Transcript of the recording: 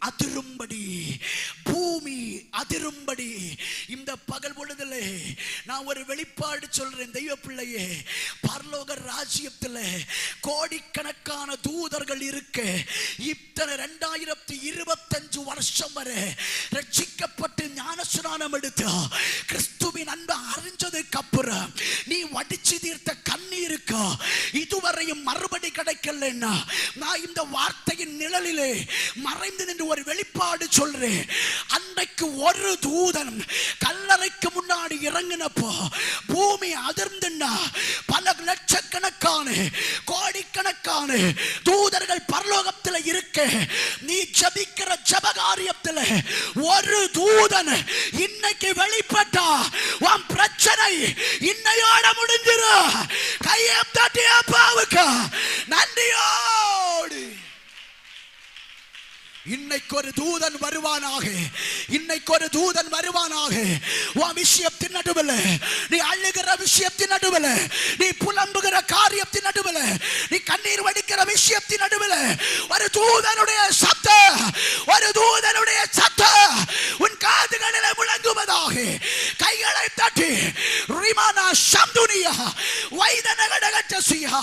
அதிரும்படி பூமி அதிரும்படி இந்த பகல் பிள்ளையே நான் ஒரு வெளிப்பாடு சொல்றேன் தெய்வ பிள்ளையே. பரலோக ராஜ்யத்தில் கோடிக்கணக்கான தூதர்கள் இருக்க இத்தனை ரெண்டாயிரத்தி இருபத்தஞ்சு வருஷம் வரை ரட்சிக்கப்பட்டு ஞானஸ்நானம் எடுத்து கிறிஸ்துவின் அன்பை அறிஞ்சதுக்கு அப்புறம் நீ வடிச்சு தீர்த்த கண்ணீருக்கு இதுவரையும் மறுபடி கிடைக்கலன்னா நான் இந்த வார்த்தையின் நிழலிலே மறைந்து நின்று ஒரு வெளிப்பாடு சொல்றேன். அன்றைக்கு ஒரு தூதன் கல்லறைக்கு முன்னாடி இறங்கினப்போ பூமி அதிர்ந்துண்டா பல லட்சக்கணக்கான கோடிக்கணக்கான தூதர்கள் பரலோகத்தில் இருக்க நீ ஜபிக்கிற ஜபகாரியத்தில் ஒரு தூதன் இன்னைக்கு வெளிப்பட்டா உன் பிரச்சனை இன்னையோட முடிஞ்சிரும். கையை தட்டி அப்பாவுக்கு நன்றியோ இன்னைக்கு ஒரு தூதன் வருவானாக. இன்னைக்கு ஒரு தூதன் வருவானாக. உன் விஷயத்தின் நடுவில் நீ அழுகிற விஷயத்தின் நடுவில் நீ புலம்புகிற காரியத்தின் நடுவில் நீ கண்ணீர் வடிக்கிற விஷயத்தின் நடுவில் ஒரு தூதனுடைய சத்த ஒரு தூதனுடைய சத்த உன் காதுகளில் முழங்குவதாக. கைகளை தட்டி ரிமானா சந்துனியா வைதனகடகட்டசியா